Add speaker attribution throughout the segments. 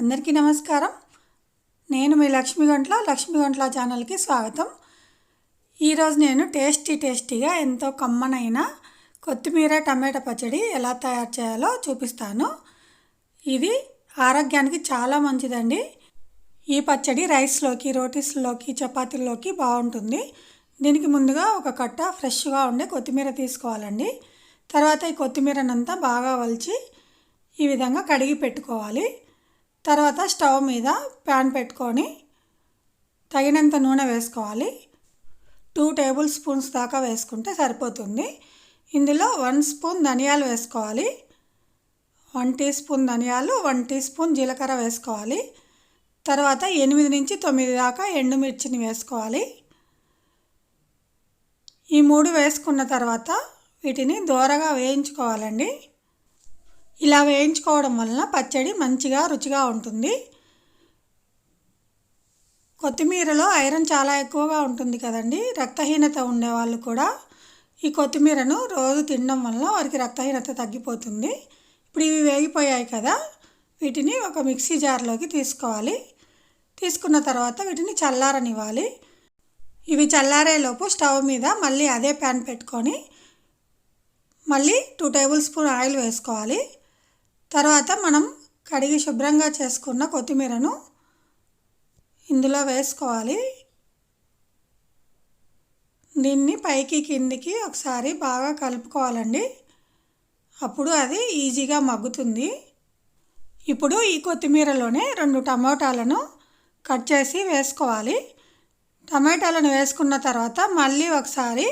Speaker 1: అందరికీ నమస్కారం. నేను మీ లక్ష్మీ గంట్ల లక్ష్మీ గంట్ల ఛానల్కి స్వాగతం. ఈరోజు నేను టేస్టీ టేస్టీగా ఎంతో కమ్మనైన కొత్తిమీర టమాటా పచ్చడి ఎలా తయారు చేయాలో చూపిస్తాను. ఇది ఆరోగ్యానికి చాలా మంచిదండి. ఈ పచ్చడి రైస్లోకి రోటీస్లోకి చపాతీల్లోకి బాగుంటుంది. దీనికి ముందుగా ఒక కట్ట ఫ్రెష్గా ఉండే కొత్తిమీర తీసుకోవాలండి. తర్వాత ఈ కొత్తిమీరనంతా బాగా వలిచి ఈ విధంగా కడిగి పెట్టుకోవాలి. తర్వాత స్టవ్ మీద ప్యాన్ పెట్టుకొని తగినంత నూనె వేసుకోవాలి. టూ టేబుల్ స్పూన్స్ దాకా వేసుకుంటే సరిపోతుంది. ఇందులో వన్ స్పూన్ ధనియాలు వేసుకోవాలి. వన్ టీ స్పూన్ ధనియాలు వన్ టీ స్పూన్ జీలకర్ర వేసుకోవాలి. తర్వాత ఎనిమిది నుంచి తొమ్మిది దాకా ఎండుమిర్చిని వేసుకోవాలి. ఈ మూడు వేసుకున్న తర్వాత వీటిని దోరగా వేయించుకోవాలండి. ఇలా వేయించుకోవడం వలన పచ్చడి మంచిగా రుచిగా ఉంటుంది. కొత్తిమీరలో ఐరన్ చాలా ఎక్కువగా ఉంటుంది కదండి. రక్తహీనత ఉండేవాళ్ళు కూడా ఈ కొత్తిమీరను రోజు తినడం వల్ల వారికి రక్తహీనత తగ్గిపోతుంది. ఇప్పుడు ఇవి వేగిపోయాయి కదా వీటిని ఒక మిక్సీ జార్లోకి తీసుకోవాలి. తీసుకున్న తర్వాత వీటిని చల్లారనివ్వాలి. ఇవి చల్లారేలోపు స్టవ్ మీద మళ్ళీ అదే ప్యాన్ పెట్టుకొని మళ్ళీ టూ టేబుల్ స్పూన్ ఆయిల్ వేసుకోవాలి. తర్వాత మనం కడిగి శుభ్రంగా చేసుకున్న కొత్తిమీరను ఇందులో వేసుకోవాలి. దీన్ని పైకి కిందికి ఒకసారి బాగా కలుపుకోవాలండి. అప్పుడు అది ఈజీగా మగ్గుతుంది. ఇప్పుడు ఈ కొత్తిమీరలోనే రెండు టమోటాలను కట్ చేసి వేసుకోవాలి. టమాటాలను వేసుకున్న తర్వాత మళ్ళీ ఒకసారి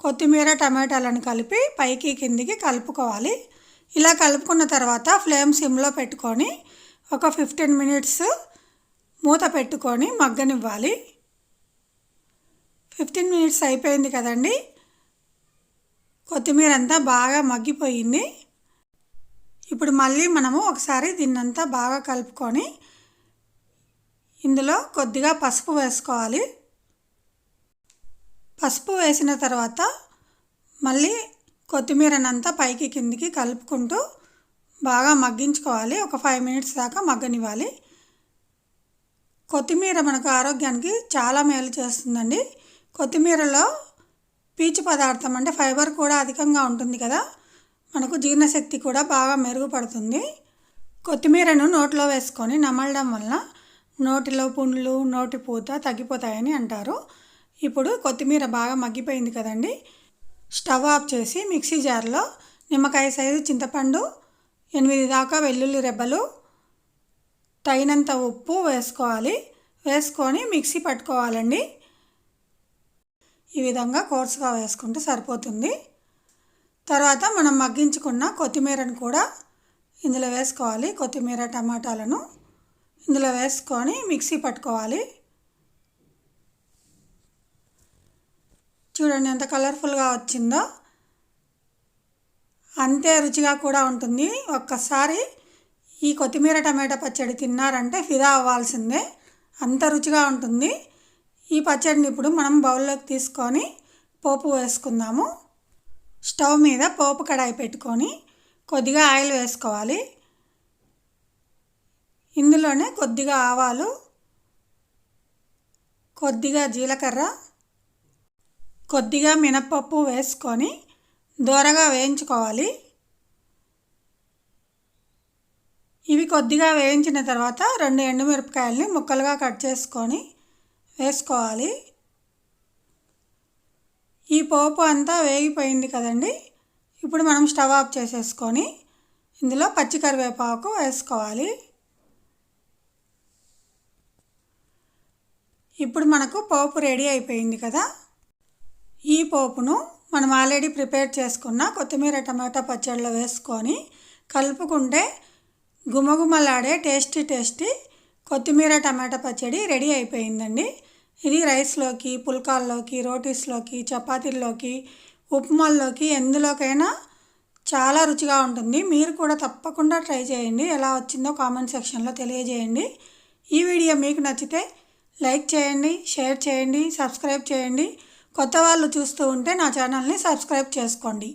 Speaker 1: కొత్తిమీర టమాటాలను కలిపి పైకి కిందికి కలుపుకోవాలి. ఇలా కలుపుకున్న తర్వాత ఫ్లేమ్ సిమ్లో పెట్టుకొని ఒక ఫిఫ్టీన్ మినిట్స్ మూత పెట్టుకొని మగ్గనివ్వాలి. ఫిఫ్టీన్ మినిట్స్ అయిపోయింది కదండి. కొత్తిమీర అంతా బాగా మగ్గిపోయింది. ఇప్పుడు మళ్ళీ మనము ఒకసారి దీన్నంతా బాగా కలుపుకొని ఇందులో కొద్దిగా పసుపు వేసుకోవాలి. పసుపు వేసిన తర్వాత మళ్ళీ కొత్తిమీరనంతా పైకి కిందికి కలుపుకుంటూ బాగా మగ్గించుకోవాలి. ఒక ఫైవ్ మినిట్స్ దాకా మగ్గనివ్వాలి. కొత్తిమీర మనకు ఆరోగ్యానికి చాలా మేలు చేస్తుందండి. కొత్తిమీరలో పీచు పదార్థం అంటే ఫైబర్ కూడా అధికంగా ఉంటుంది కదా. మనకు జీర్ణశక్తి కూడా బాగా మెరుగుపడుతుంది. కొత్తిమీరను నోట్లో వేసుకొని నమలడం వలన నోటిలో పుండ్లు నోటి పూత తగ్గిపోతాయని అంటారు. ఇప్పుడు కొత్తిమీర బాగా మగ్గిపోయింది కదండి. స్టవ్ ఆఫ్ చేసి మిక్సీ జార్లో నిమ్మకాయ సైజు చింతపండు ఎనిమిది దాకా వెల్లుల్లి రెబ్బలు తగినంత ఉప్పు వేసుకోవాలి. వేసుకొని మిక్సీ పట్టుకోవాలండి. ఈ విధంగా కోర్సుగా వేసుకుంటే సరిపోతుంది. తర్వాత మనం మగ్గించుకున్న కొత్తిమీరను కూడా ఇందులో వేసుకోవాలి. కొత్తిమీర టమాటాలను ఇందులో వేసుకొని మిక్సీ పట్టుకోవాలి. చూడండి ఎంత కలర్ఫుల్గా వచ్చిందో. అంతే రుచిగా కూడా ఉంటుంది. ఒక్కసారి ఈ కొత్తిమీర టమాటా పచ్చడి తిన్నారంటే ఫిదా అవ్వాల్సిందే. అంత రుచిగా ఉంటుంది. ఈ పచ్చడిని ఇప్పుడు మనం బౌల్లోకి తీసుకొని పోపు వేసుకుందాము. స్టవ్ మీద పోపు కడాయి పెట్టుకొని కొద్దిగా ఆయిల్ వేసుకోవాలి. ఇందులోనే కొద్దిగా ఆవాలు కొద్దిగా జీలకర్ర కొద్దిగా మినప్పప్పు వేసుకొని దోరగా వేయించుకోవాలి. ఇవి కొద్దిగా వేయించిన తర్వాత రెండు ఎండుమిరపకాయలని ముక్కలుగా కట్ చేసుకొని వేసుకోవాలి. ఈ పోపు అంతా వేగిపోయింది కదండి. ఇప్పుడు మనం స్టవ్ ఆఫ్ చేసేసుకొని ఇందులో పచ్చి కరివేపాకు వేసుకోవాలి. ఇప్పుడు మనకు పోపు రెడీ అయిపోయింది కదా. ఈ పోపును మనం ఆల్రెడీ ప్రిపేర్ చేసుకున్న కొత్తిమీర టమాటా పచ్చడిలో వేసుకొని కలుపుకుంటే గుమగుమలాడే టేస్టీ టేస్టీ కొత్తిమీర టమాటా పచ్చడి రెడీ అయిపోయిందండి. ఇది రైస్లోకి పుల్కాల్లోకి రోటీస్లోకి చపాతీల్లోకి ఉప్మాల్లోకి ఎందులోకైనా చాలా రుచిగా ఉంటుంది. మీరు కూడా తప్పకుండా ట్రై చేయండి. ఎలా వచ్చిందో కామెంట్ సెక్షన్లో తెలియజేయండి. ఈ వీడియో మీకు నచ్చితే లైక్ చేయండి షేర్ చేయండి సబ్స్క్రైబ్ చేయండి. కొత్త వాళ్ళు చూస్తూ ఉంటే నా ఛానల్ని సబ్స్క్రైబ్ చేసుకోండి.